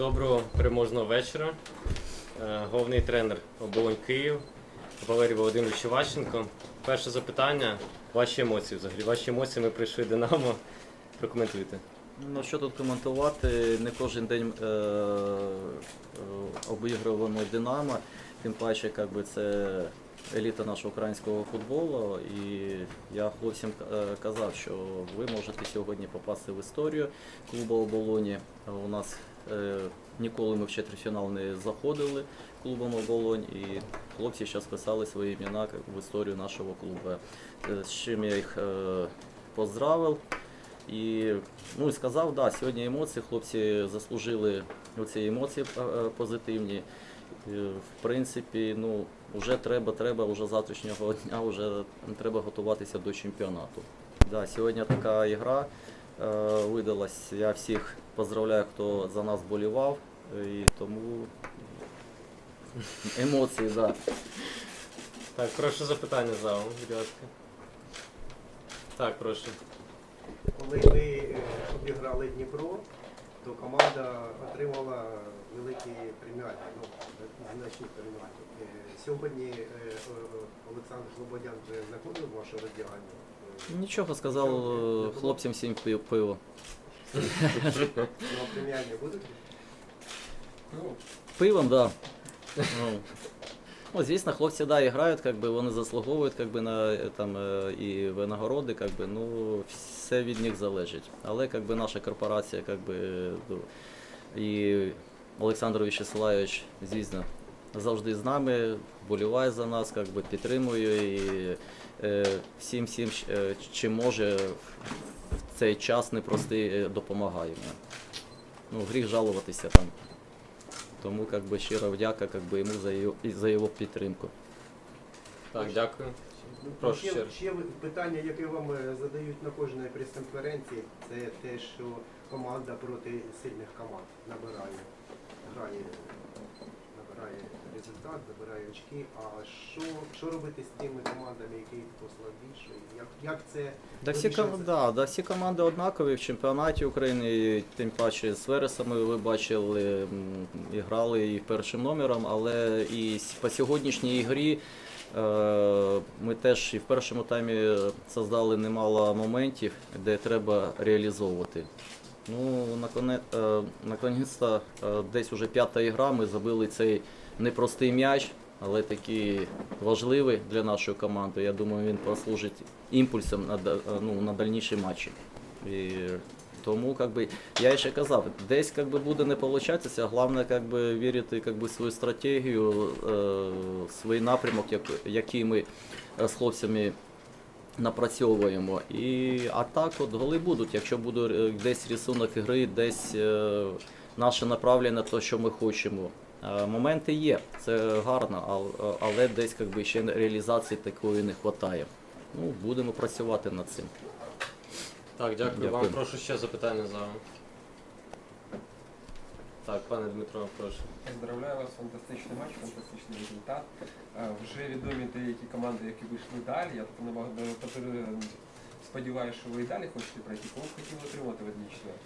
доброго переможного вечора. Е, Головний тренер оболонь Київ Валерій Володимирович Іващенко. Перше запитання. Ваші емоції взагалі. Ваші емоції ми прийшли Динамо. Прокоментуйте. Ну що тут коментувати? Не кожен день е, е, обігруємо Динамо. Тим паче, як би це еліта нашого українського футболу. І я хлопцям е, казав, що ви можете сьогодні попасти в історію клубу Оболоні. У нас ніколи ми в четвертьфінал не заходили клубом Оболонь, і хлопці зараз писали свої імена в історію нашого клубу. Е, З чим я їх е, поздравив. І ну і сказав, да, сьогодні емоції, хлопці заслужили ці емоції е, е, позитивні. В принципі, ну вже треба, треба вже завтрашнього дня вже треба готуватися до чемпіонату. Да, сьогодні така ігра е, видалась. Я всіх поздравляю, хто за нас болівав. І тому емоції, да. Так, прошу запитання залу, будь ласка. Так, прошу. Коли ви е, обіграли Дніпро, то команда отримала великі преміальні, ну, значні преміальні. Е, Сьогодні е, е, Олександр Слободян вже заходив в вашу роздягальню. Е, Нічого сказав е, хлопцям всім пи- пиво. Ну, а преміальні будуть? Ну, Пивом, да. Ну, ну, звісно, хлопці да, грають, как би, вони заслуговують как би, на е, там, е, і винагороди, как би, ну, все від них залежить. Але как би, наша корпорація, как би, ну, і Олександр Вячеславович, звісно, завжди з нами, боліває за нас, как би, підтримує і всім, всім, е, чим може в цей час непростий е, допомагає. Ну, гріх жалуватися там. Тому как би щира вдяка как би, йому за його, за його підтримку. так, дякую. Ну, Прошу ще, ще питання, яке вам е, задають на кожній прес-конференції, це те, що команда проти сильних команд набирає, грає, набирає результат, набирає очки. А що, що робити з тими командами, які послабіші? Як, як це Да всі, да, да, всі команди однакові в чемпіонаті України, і тим паче з Вересами ви бачили, і грали і першим номером, але і по сьогоднішній ігрі е, ми теж і в першому таймі создали немало моментів, де треба реалізовувати. Ну, е, наконець-то е, десь уже п'ята ігра, ми забили цей непростий м'яч, але такий важливий для нашої команди. Я думаю, він послужить імпульсом на, да- ну, на дальніші матчі. І тому, как би, я ще казав, десь как би, буде не получатися, головне как би, вірити как би, свою стратегію, е, свій напрямок, який ми е, з хлопцями напрацьовуємо. І, а так от голи будуть, якщо буде е, десь рисунок гри, десь е, наше направлення, то що ми хочемо. Е, Моменти є, це гарно, але десь как би, ще реалізації такої не вистачає. Ну, будемо працювати над цим. Так, дякую, Дякую. вам. Прошу ще запитання залу. Так, пане Дмитро, прошу. Поздравляю вас, фантастичний матч, фантастичний результат. Е, Вже відомі деякі команди, які вийшли далі. Я так набагато сподіваюся, що ви і далі хочете пройти. Кого б хотіли отримати в одній четвертій?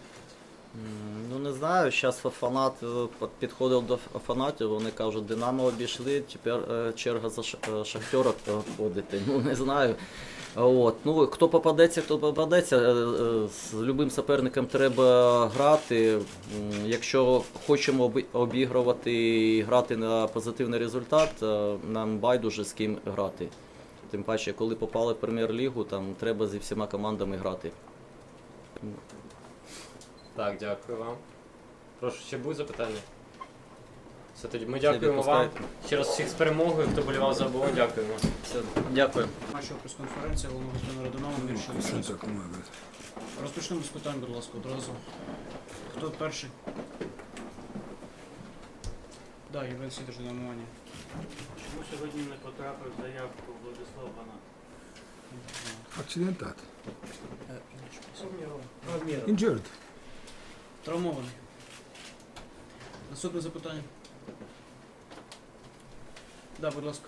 Ну не знаю, зараз фанат е, підходив до фанатів, вони кажуть, Динамо обійшли, тепер е, черга за е, Шахтера ходити. Ну не знаю. От. Ну, хто попадеться, хто попадеться. З любим суперником треба грати. Якщо хочемо обігрувати і грати на позитивний результат, нам байдуже з ким грати. Тим паче, коли попали в прем'єр-лігу, там треба зі всіма командами грати. Так, дякую вам. Прошу, ще будуть запитання? Все тоді. Ми дякуємо вам. Ще раз всіх з перемогою, хто болівав за оболонь, дякуємо. Все, дякую. Нашого прес-конференція головного Динамо Мірча Васильського. Розпочнемо з питань, будь ласка, одразу. Хто перший? Да, Євген Сідор Динамування. Чому сьогодні не потрапив в заявку Владислав Банат? Accidentat. Травмірований. Injured. Травмований. Наступне запитання. Да, будь ласка.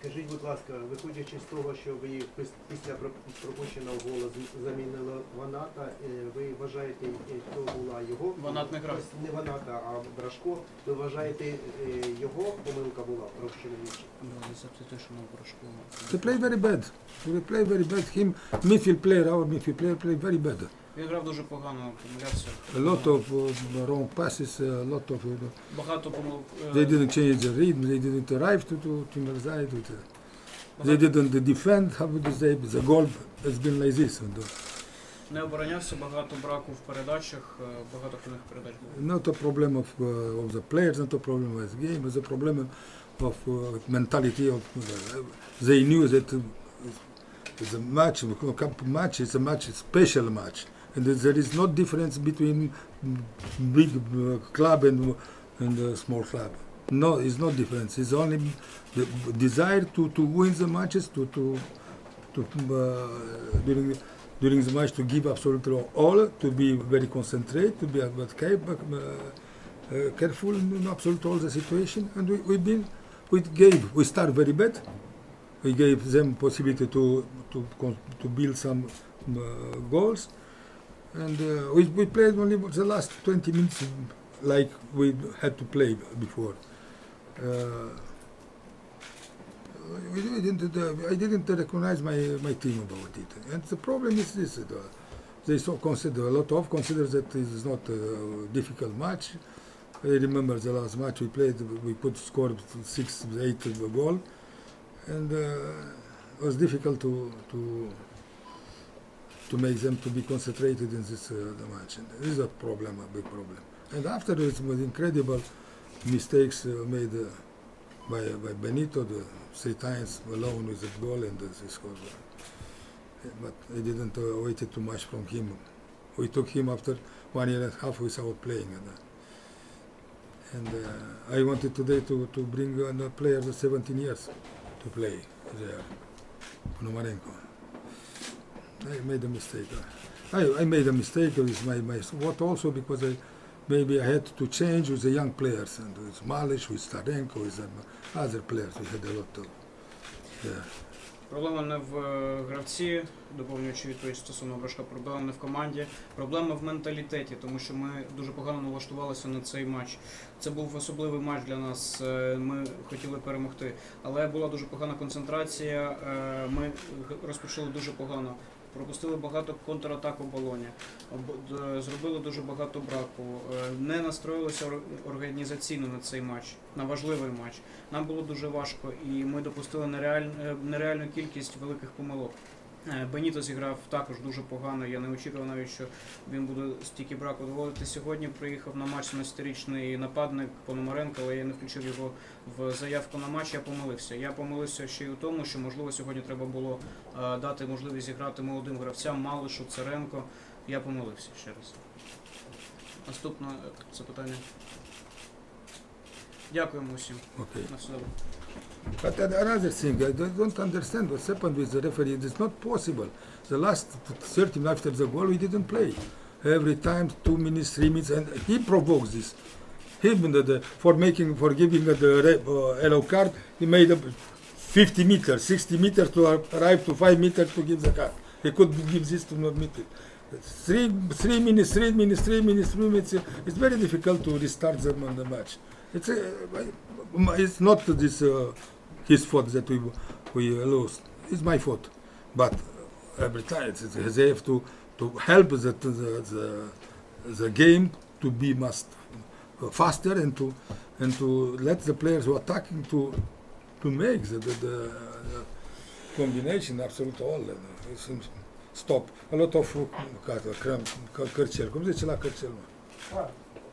Скажіть, будь ласка, виходячи з того, що ви пис- після про- пропущеного голу з- замінили Ваната, е, ви вважаєте, е, то була його Ванат не грав. Не Ваната, а Брашко. Ви вважаєте, е, його помилка була пропущена м'ячі? The substitution of Брашко. They play very bad. They play very bad. Him midfield player, our midfield player, play very bad. Він грав дуже погано, помилявся. A lot of uh, wrong passes, a lot of. Uh, Багато помилок. е, they didn't change the rhythm. They didn't arrive to to to Mirzai. To, to, they didn't defend. How would you say? The goal has been like this. And, uh, Не оборонявся, багато браку в передачах, е, багато хибних передач було. not a problem of uh, of the players, not a problem of the game. It's a problem of uh, mentality of. Uh, they knew that. Uh, it's a match, a cup match. It's a match, a special match, and there is no difference between big uh, club and and small club. No, it's no difference. It's only the desire to, to win the matches, to to to uh, during during the match to give absolutely all, to be very concentrated, to be but, uh, uh, careful in absolute all the situation. And we we been we gave we start very bad. We gave them possibility to to to build some uh, goals, and uh, we we played only the last 20 minutes like we had to play before. Uh, we didn't, uh, I didn't recognize my my team about it, and the problem is this: uh, they so consider a lot of consider that it is not a difficult match. I remember the last match we played, we could score six, eight goal, and uh, it was difficult to to to make them to be concentrated in this uh. And this is a problem, a big problem. And afterwards, with incredible mistakes uh, made uh, by by Benito, the three times alone with the goal, and uh, they scored. But I didn't uh, wait too much from him. We took him after one year and a half without playing. And, uh, and uh, I wanted today to, to bring uh, a player of 17 years to play there, Ponomarenko. I made a mistake. I, I made a mistake with my, my what also because I maybe I had to change with the young players and with Malish, with Starenko, with other players. We had a lot of. Yeah. Проблема не в е, гравці, доповнюючи відповідь стосовно Брашка, проблема не в команді, проблема в менталітеті, тому що ми дуже погано налаштувалися на цей матч. Це був особливий матч для нас. е, Ми хотіли перемогти, але була дуже погана концентрація. е, Ми розпочали дуже погано. Пропустили багато контратак у балоні, об- зробили дуже багато браку, е, не настроїлися організаційно на цей матч, на важливий матч. Нам було дуже важко, і ми допустили нереаль- е, нереальну кількість великих помилок. Е, Беніто зіграв також дуже погано. Я не очікував навіть, що він буде стільки браку доводити. Сьогодні приїхав на матч 17-річний нападник Пономаренко, але я не включив його в заявку на матч. Я помилився. Я помилився ще й у тому, що можливо сьогодні треба було е, дати можливість зіграти молодим гравцям Малишу, Царенко. Я помилився ще раз. Наступне запитання. Дякуємо усім. Okay. На все добре. But another thing, I don't understand what's happened with the referee. It's not possible. The last 30 minutes after the goal, we didn't play. Every time, two minutes, three minutes, and he provokes this. Him the, the, for making, for giving the uh, yellow card, he made a 50 meters, 60 meters to arrive to five meters to give the card. He could give this to not meet it. Three, three minutes, three minutes, three minutes, three minutes. It's very difficult to restart them on the match. It's, uh, it's not this uh, his fault that we we lost. It's my fault, but every time it's, it's, they have to to help the the, the the game to be must faster and to and to let the players who are attacking to to make the the, the, combination absolute all. uh, it's, um, Stop. A lot of uh, как это, крам, как Керчел. Cum zice la Kerchel? mă?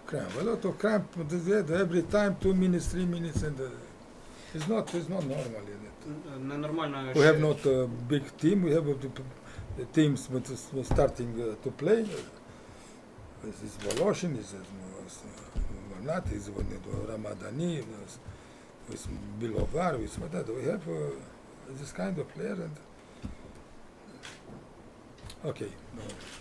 Cramp. A lot of cramp. Every time, two minutes, three minutes, and uh, it's not it's not normal. Is it? Ненормально. We що- have not a big team. We have a, the teams but it's starting uh, to play. This is Voloshin, this is Manat, this is Ramadani, this- with Bilovar, with what that. We have uh, this kind of player. And Ok.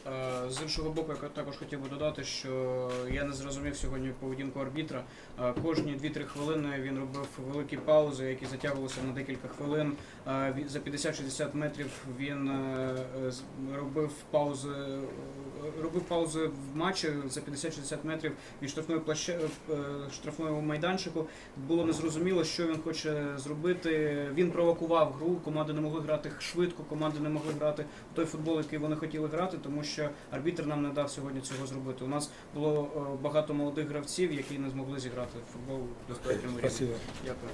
Е, З іншого боку, я також хотів би додати, що я не зрозумів сьогодні поведінку арбітра. Е, Кожні 2-3 хвилини він робив великі паузи, які затягувалися на декілька хвилин. Е, За 50-60 метрів він робив паузи, робив паузи в матчі за 50-60 метрів від штрафної плаще штрафного майданчику. Було незрозуміло, що він хоче зробити. Він провокував гру. Команди не могли грати швидко, команди не могли грати той футбол, який вони хотіли грати, тому що арбітр нам не дав сьогодні цього зробити. У нас було е, багато молодих гравців, які не змогли зіграти в футбол в достатньому рівні. Дякую.